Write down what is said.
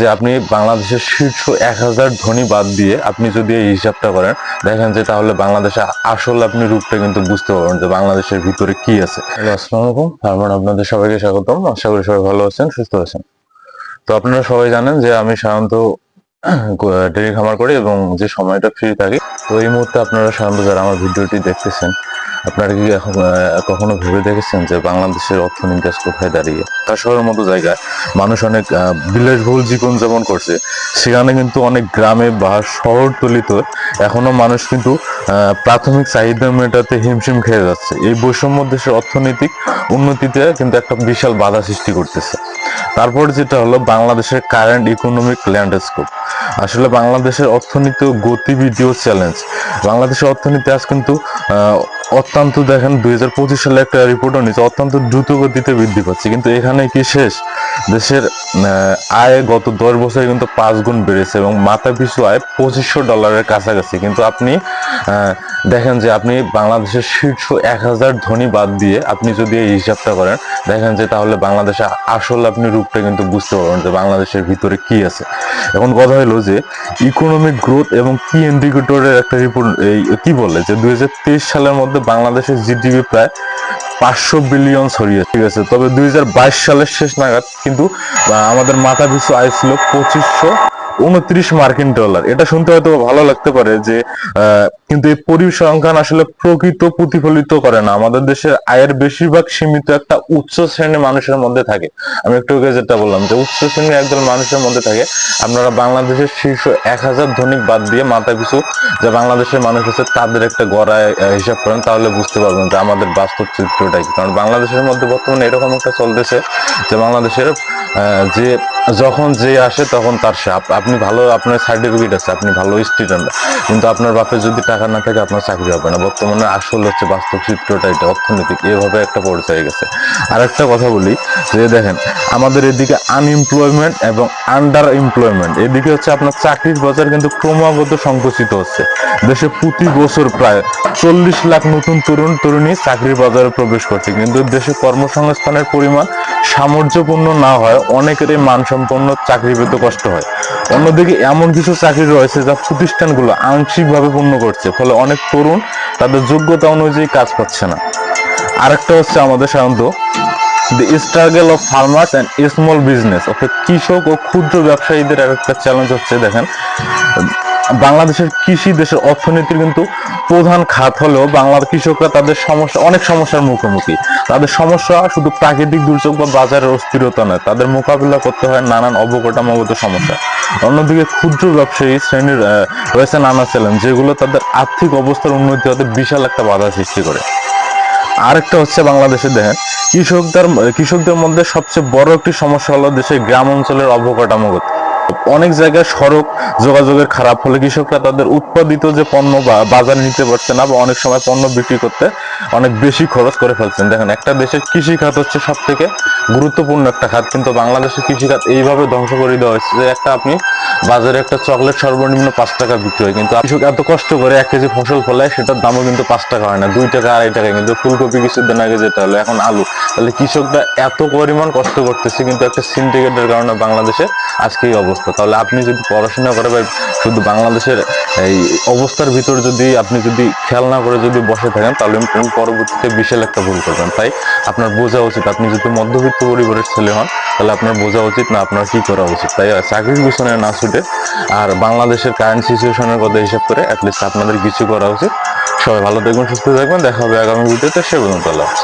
যে আপনি বাংলাদেশের শীর্ষ এক হাজার ধনী বাদ দিয়ে আপনি যদি এই হিসাবটা করেন, দেখেন যে তাহলে বাংলাদেশে আসল আপনি রূপটা কিন্তু বুঝতে পারবেন যে বাংলাদেশের ভিতরে কি আছে। আসসালামু আলাইকুম। তারপর আপনাদের সবাইকে স্বাগতম। আশা করি সবাই ভালো আছেন, সুস্থ আছেন। তো আপনারা সবাই জানেন যে আমি সাধারণত ডেলি খামার করি এবং যে সময়টা ফ্রি থাকি, তো এই মুহূর্তে আপনারা সাধারণত যারা আমার ভিডিওটি দেখতেছেন। আপনারা কি এখন কখনো ভেবে দেখেছেন যে বাংলাদেশের অর্থনীতি কোথায় দাঁড়িয়ে? শহরের মতো জায়গায় মানুষ অনেক বিলাসবহুল জীবনযাপন করছে। সেখানে কিন্তু অনেক গ্রামে বা শহরতলিতে এখনও মানুষ কিন্তু প্রাথমিক চাহিদা মেটাতে হিমশিম খেয়ে যাচ্ছে। এই বৈষম্য দেশের অর্থনৈতিক উন্নতিতে কিন্তু একটা বিশাল বাধা সৃষ্টি করতেছে। তারপর যেটা হলো বাংলাদেশের কারেন্ট ইকোনমিক ল্যান্ডস্কোপ আসলে বাংলাদেশের অর্থনীতি ও গতিবিধি ও চ্যালেঞ্জ বাংলাদেশের অর্থনীতি আজ কিন্তু অত্যন্ত দেখেন, দুই হাজার পঁচিশ সালে একটা রিপোর্টও নিচ্ছে অত্যন্ত দ্রুত গতিতে বৃদ্ধি পাচ্ছে। কিন্তু এখানে কি শেষ? দেশের আয় গত দশ বছরে কিন্তু পাঁচ গুণ বেড়েছে এবং মাথা পিছু আয় পঁচিশশো ডলারের কাছাকাছি। কিন্তু আপনি দেখেন যে আপনি বাংলাদেশের শীর্ষ এক হাজার ধনী বাদ দিয়ে আপনি যদি এই হিসাবটা করেন, দেখেন যে তাহলে বাংলাদেশে আসল আপনি রূপটা কিন্তু বুঝতে পারবেন যে বাংলাদেশের ভিতরে কি আছে। এখন কথা হলো যে ইকোনমিক গ্রোথ এবং কি ইন্ডিকেটরের একটা রিপোর্ট এই, কি বলে যে দুই হাজার তেইশ সালের মধ্যে বাংলাদেশের জিডিপি প্রায় পাঁচশো বিলিয়ন ছড়িয়ে ঠিক আছে। তবে দুই হাজার বাইশ সালের শেষ নাগাদ কিন্তু আমাদের মাথা পিছু আয় ছিল পঁচিশশো উনত্রিশ মার্কিন ডলার। এটা শুনতে হয়তো ভালো লাগতে পারে যে কিন্তু এই পরিসংখ্যান আসলে প্রকৃত প্রতিফলিত করে না। আমাদের দেশের আয়ের বেশিরভাগ সীমিত একটা উচ্চ শ্রেণির মানুষের মধ্যে থাকে। আমি একটু আগে যেটা বললাম যে, উচ্চ শ্রেণির একদল মানুষের মধ্যে থাকে। আপনারা বাংলাদেশের শীর্ষ এক হাজার ধনিক বাদ দিয়ে মাথা পিছু যে বাংলাদেশের মানুষ আছে তাদের একটা গড়ায় হিসাব করেন, তাহলে বুঝতে পারবেন যে আমাদের বাস্তব চিত্রটা কি। কারণ বাংলাদেশের মধ্যে বর্তমানে এরকম একটা চলতেছে যে, বাংলাদেশের যে যখন যে আসে তখন তার সাপ আপনি ভালো, আপনার সার্টিফিকেট আছে, আপনি ভালো স্টুডেন্ট কিন্তু আপনার বাপের যদি টাকা না থাকে, আপনার চাকরি হবে না। বর্তমানে আসল হচ্ছে বাস্তব চিত্রটা এটা, অর্থনৈতিক। এভাবে একটা পরিচয় গেছে। আর একটা কথা বলি, যে দেখেন আমাদের এদিকে আনএমপ্লয়মেন্ট এবং আন্ডার এমপ্লয়মেন্ট এদিকে হচ্ছে আপনার চাকরির বাজার কিন্তু ক্রমাগত সংকুচিত হচ্ছে। দেশে প্রতি বছর প্রায় চল্লিশ লাখ নতুন তরুণ, তরুণী চাকরির বাজারে প্রবেশ করছে। কিন্তু দেশে কর্মসংস্থানের পরিমাণ সামর্থ্যপূর্ণ না হয়, অনেকেরই মানসম্পন্ন চাকরি পেতে কষ্ট হয়। অন্যদিকে এমন কিছু চাকরি রয়েছে যা প্রতিষ্ঠানগুলো আংশিকভাবে পূর্ণ করছে, ফলে অনেক তরুণ তাদের যোগ্যতা অনুযায়ী কাজ পাচ্ছে না। আরেকটা হচ্ছে আমাদের সাধারণত the struggle of farmers and small business অর্থাৎ কৃষক ও ক্ষুদ্র ব্যবসায়ীদের একটা চ্যালেঞ্জ হচ্ছে, দেখেন। বাংলাদেশের কৃষি দেশের অর্থনীতির কিন্তু প্রধান খাত হলেও বাংলার কৃষকরা তাদের সমস্যা, অনেক সমস্যার মুখোমুখি। তাদের সমস্যা শুধু প্রাকৃতিক দুর্যোগ বা বাজারের অস্থিরতা নয়, তাদের মোকাবিলা করতে হয় নানান অবকাঠামোগত সমস্যা। অন্যদিকে ক্ষুদ্র ব্যবসায়ী শ্রেণির রয়েছে নানা চ্যালেঞ্জ যেগুলো তাদের আর্থিক অবস্থার উন্নতি হতে বিশাল একটা বাধা সৃষ্টি করে। আরেকটা হচ্ছে বাংলাদেশে দেখেন, কৃষকদের কৃষকদের মধ্যে সবচেয়ে বড় একটি সমস্যা হলো দেশের গ্রাম অঞ্চলের অবকাঠামোগত। অনেক জায়গায় সড়ক যোগাযোগের খারাপ হলে কৃষকরা তাদের উৎপাদিত যে পণ্য বা বাজারে নিতে পারছে না বা অনেক সময় পণ্য বিক্রি করতে অনেক বেশি খরচ করে ফেলছেন। দেখেন, একটা দেশের কৃষি খাত হচ্ছে সব থেকে গুরুত্বপূর্ণ একটা খাত, কিন্তু বাংলাদেশের কৃষি খাত এইভাবে ধ্বংস করে দেওয়া হয়েছে যে একটা আপনি বাজারে একটা চকলেট সর্বনিম্ন পাঁচ টাকা বিক্রি হয়, কিন্তু কৃষক এত কষ্ট করে এক কেজি ফসল ফলায়, সেটার দামও কিন্তু পাঁচ টাকা হয় না, দুই টাকা, আড়াই টাকা, কিন্তু ফুলকপি কিছুদিন আগে যেটা হলো, এখন আলু। তাহলে কৃষকরা এত পরিমাণ কষ্ট করতেছে, কিন্তু একটা সিন্ডিকেটের কারণে বাংলাদেশে আজকে এই অবস্থা। তাহলে আপনি যদি পড়াশোনা করে বা শুধু বাংলাদেশের এই অবস্থার ভিতর যদি আপনি যদি খেয়াল না করে যদি বসে থাকেন, তাহলে পরবর্তীতে বিশাল একটা ভুল করবেন। তাই আপনার বোঝা উচিত। আপনি যদি মধ্যবিত্ত পরিবারের ছেলে হন, তাহলে আপনার বোঝা উচিত না, আপনার কি করা উচিত। তাই চাকরির পিছনে না ছুটে আর বাংলাদেশের কারেন্ট সিচুয়েশনের কথা হিসাব করে অ্যাটলিস্ট আপনাদের কিছু করা উচিত। সবাই ভালো থাকবেন, সুস্থ থাকবেন। দেখা হবে আগামী ভিডিওতে। সে হাফেজ।